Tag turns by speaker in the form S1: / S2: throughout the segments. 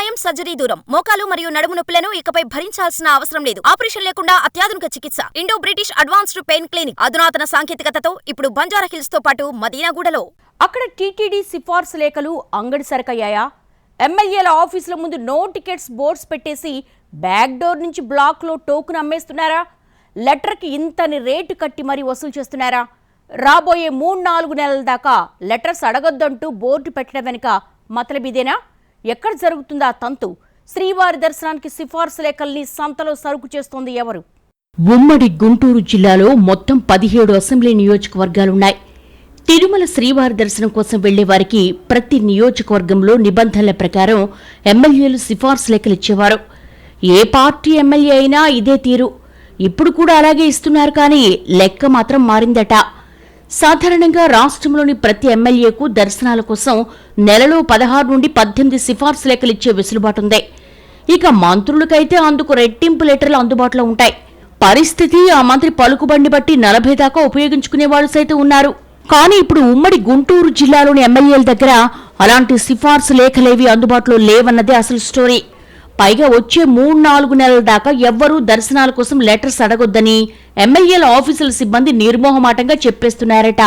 S1: గాయం సర్జరీ దూరం. మోకాలు మరియు నడుము నొప్పులను ఇకపై భరించాల్సిన అవసరం లేదు. ఆపరేషన్ లేకుండా అత్యాధునిక చికిత్స. Indo British advanced pain clinic. అధునాతన సాంకేతికతతో ఇప్పుడు బంజారా హిల్స్తో పాటు మదీనాగూడలో.
S2: అక్కడ టీటీడీ సిఫార్సు లేఖలు అంగడి సరకయ్యాయా? ఎమ్మెల్యేల ఆఫీసుల ముందు నో టికెట్స్ బోర్డ్స్ పెట్టేసి బ్యాక్ డోర్ నుంచి బ్లాక్లో టోకున్ అమ్మేస్తున్నారా? లెటర్కి ఇంతని రేటు కట్టి మరీ వసూలు చేస్తున్నారా? రాబోయే మూడు నాలుగు నెలల దాకా లెటర్స్ అడగొద్దంటూ బోర్డు పెట్టడం వెనుక మతలబిదేనా? ఎక్కడ జరుగుతుందా తంతు? శ్రీవారి దర్శనానికి సిఫార్సు లేఖల్ని సంతలో సరుకు చేస్తోంది ఎవరు? ఉమ్మడి గుంటూరు జిల్లాలో మొత్తం పదిహేడు అసెంబ్లీ నియోజకవర్గాలున్నాయి. తిరుమల శ్రీవారి దర్శనం కోసం వెళ్ళే వారికి ప్రతి నియోజకవర్గంలో నిబంధనల ప్రకారం ఎమ్మెల్యేలు సిఫార్సు లేఖలు ఇచ్చేవారు. ఏ పార్టీ ఎమ్మెల్యే అయినా ఇదే తీరు. ఇప్పుడు కూడా అలాగే ఇస్తున్నారు కానీ లెక్క మాత్రం మారిందట. సాధారణంగా రాష్ట్రంలోని ప్రతి ఎమ్మెల్యేకు దర్శనాల కోసం నెలలో పదహారు నుండి పద్దెనిమిది సిఫార్సు లేఖలు ఇచ్చే వెసులుబాటుంది ఇక మంత్రులకైతే అందుకు రెట్టింపు లెటర్లు అందుబాటులో ఉంటాయి. పరిస్థితి ఆ మంత్రి పలుకుబండి బట్టి నలభై దాకా ఉపయోగించుకునేవాళ్ళు సైతం ఉన్నారు. కానీ ఇప్పుడు ఉమ్మడి గుంటూరు జిల్లాలోని ఎమ్మెల్యేల దగ్గర అలాంటి సిఫార్సు లేఖలేవి అందుబాటులో లేవన్నదే అసలు స్టోరీ. పైగా వచ్చే మూడు నాలుగు నెలల దాకా ఎవ్వరూ దర్శనాల కోసం లెటర్స్ అడగొద్దని ఎమ్మెల్యేల ఆఫీసుల సిబ్బంది నిర్మోహమాటంగా చెప్పేస్తున్నారట.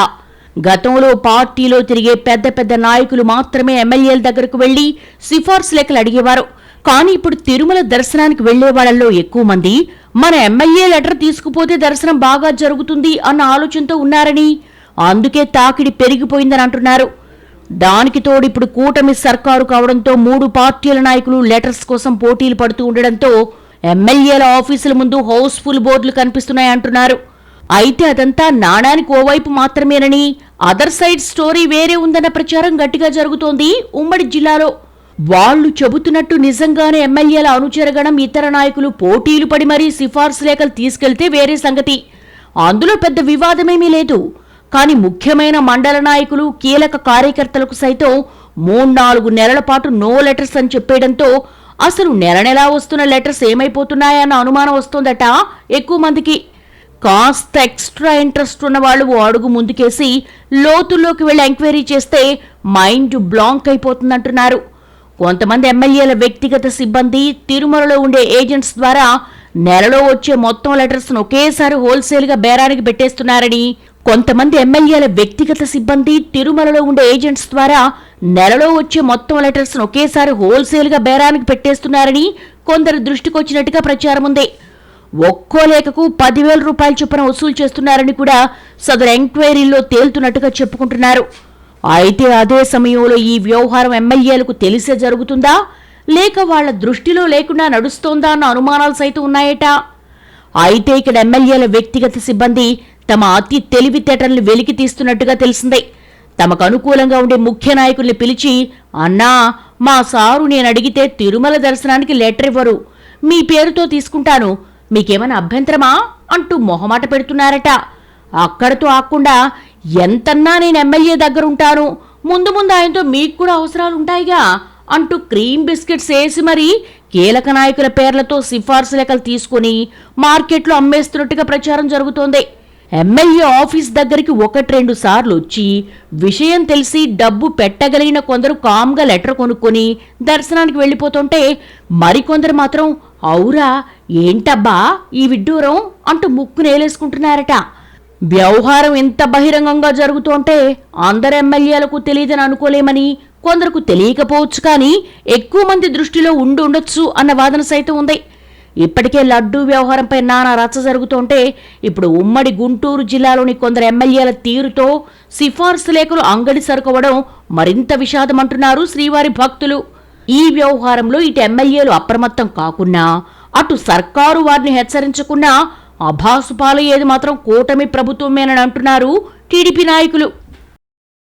S2: గతంలో పార్టీలో తిరిగే పెద్ద పెద్ద నాయకులు మాత్రమే ఎమ్మెల్యేల దగ్గరకు వెళ్ళి సిఫార్సు లేఖలు అడిగేవారు. కానీ ఇప్పుడు తిరుమల దర్శనానికి వెళ్ళే వాళ్ళల్లో ఎక్కువ మంది మన ఎమ్మెల్యే లెటర్ తీసుకుపోతే దర్శనం బాగా జరుగుతుంది అన్న ఆలోచనతో ఉన్నారని అందుకే తాకిడి పెరిగిపోయిందని అంటున్నారు. దానికి తోడు ఇప్పుడు కూటమి సర్కారు కావడంతో మూడు పార్టీల నాయకులు లెటర్స్ కోసం పోటీలు పడుతూ ఉండడంతో ఎమ్మెల్యేల ఆఫీసుల ముందు హౌస్ఫుల్ బోర్డులు కనిపిస్తున్నాయంటున్నారు అయితే అదంతా నాణానికి ఓవైపు మాత్రమేనని అదర్ సైడ్ స్టోరీ వేరే ఉందన్న ప్రచారం గట్టిగా జరుగుతోంది ఉమ్మడి జిల్లాలో. వాళ్ళు చెబుతున్నట్టు నిజంగానే ఎమ్మెల్యేల అనుచరగణం ఇతర నాయకులు పోటీలు పడి మరీ సిఫార్సు లేఖలు తీసుకెళ్తే వేరే సంగతి. అందులో పెద్ద వివాదమేమీ లేదు. కానీ ముఖ్యమైన మండల నాయకులు కీలక కార్యకర్తలకు సైతం మూడు నాలుగు నెలల పాటు నో లెటర్స్ అని చెప్పేయడంతో అసలు నెల నెలా వస్తున్న లెటర్స్ ఏమైపోతున్నాయన్న అనుమానం వస్తోందట ఎక్కువ మందికి. కాస్త ఎక్స్ట్రా ఇంట్రెస్ట్ ఉన్న వాళ్ళు ఓ అడుగు ముందుకేసి లోతుల్లోకి వెళ్ళి ఎంక్వైరీ చేస్తే మైండ్ బ్లాంక్ అయిపోతుందంటున్నారు. కొంతమంది ఎమ్మెల్యేల వ్యక్తిగత సిబ్బంది తిరుమలలో ఉండే ఏజెంట్స్ ద్వారా నెలలో వచ్చే మొత్తం లెటర్స్ ఒకేసారి హోల్సేల్గా బేరానికి పెట్టేస్తున్నారని కొంతమంది ఎమ్మెల్యేల వ్యక్తిగత సిబ్బంది తిరుమలలో ఉండే ఏజెంట్స్ ద్వారా నెలలో వచ్చే మొత్తం లెటర్స్ ఒకేసారి హోల్సేల్గా బేరానికి పెట్టేస్తున్నారని కొందరు దృష్టికొచ్చినట్టుగా ప్రచారం ఉంది. ఒక్కో లేఖకు పదివేల రూపాయల చొప్పున వసూలు చేస్తున్నారని కూడా సదరు ఎంక్వైరీలో తేలుతున్నట్టుగా చెప్పుకుంటున్నారు. అయితే అదే సమయంలో ఈ వ్యవహారం ఎమ్మెల్యేలకు తెలిసే జరుగుతుందా? లేక వాళ్ళ దృష్టిలో లేకుండా నడుస్తోందా అన్న అనుమానాలు సైతం ఉన్నాయట. అయితే ఇక్కడ ఎమ్మెల్యేల వ్యక్తిగత సిబ్బంది తమ అతి తెలివితేటల్ని వెలికి తీస్తున్నట్టుగా తెలిసిందే. తమకు అనుకూలంగా ఉండే ముఖ్య నాయకుల్ని పిలిచి అన్నా మా సారు నేను అడిగితే తిరుమల దర్శనానికి లెటర్ ఇవ్వరు. మీ పేరుతో తీసుకుంటాను. మీకేమైనా అభ్యంతరమా? అంటూ మొహమాట పెడుతున్నారట. అక్కడతో ఆకుండా ఎంతన్నా నేను ఎమ్మెల్యే దగ్గరుంటాను. ముందు ముందు ఆయనతో మీకు కూడా అవసరాలు ఉంటాయిగా. అంటూ క్రీమ్ బిస్కెట్స్ వేసి మరీ కీలక నాయకుల పేర్లతో సిఫార్సు లెక్కలు తీసుకుని మార్కెట్లో అమ్మేస్తున్నట్టుగా ప్రచారం జరుగుతోంది. ఎమ్మెల్యే ఆఫీస్ దగ్గరికి ఒకటి రెండు సార్లు వచ్చి విషయం తెలిసి డబ్బు పెట్టగలిగిన కొందరు కామ్గా లెటర్ కొనుక్కొని దర్శనానికి వెళ్ళిపోతుంటే మరికొందరు మాత్రం అవురా ఏంటబ్బా ఈ విడ్డూరం? అంటూ ముక్కు నేలేసుకుంటున్నారట వ్యవహారం ఎంత బహిరంగంగా జరుగుతుంటే అందరు ఎమ్మెల్యేలకు తెలియదని అనుకోలేమని కొందరకు తెలియకపోవచ్చు కానీ ఎక్కువ మంది దృష్టిలో ఉండి ఉండొచ్చు అన్న వాదన సైతం ఉంది. ఇప్పటికే లడ్డూ వ్యవహారంపై నానా రచ్చ జరుగుతుంటే ఇప్పుడు ఉమ్మడి గుంటూరు జిల్లాలోని కొందరు ఎమ్మెల్యేల తీరుతో సిఫార్సు లేఖలు అంగడి సరుకోవడం మరింత విషాదమంటున్నారు శ్రీవారి భక్తులు. ఈ వ్యవహారంలో ఇటు ఎమ్మెల్యేలు అప్రమత్తం కాకున్నా అటు సర్కారు వారిని హెచ్చరించకున్నా అభాసుపాలయ్యేది మాత్రం కూటమి ప్రభుత్వమేనని అంటున్నారు టీడీపీ నాయకులు.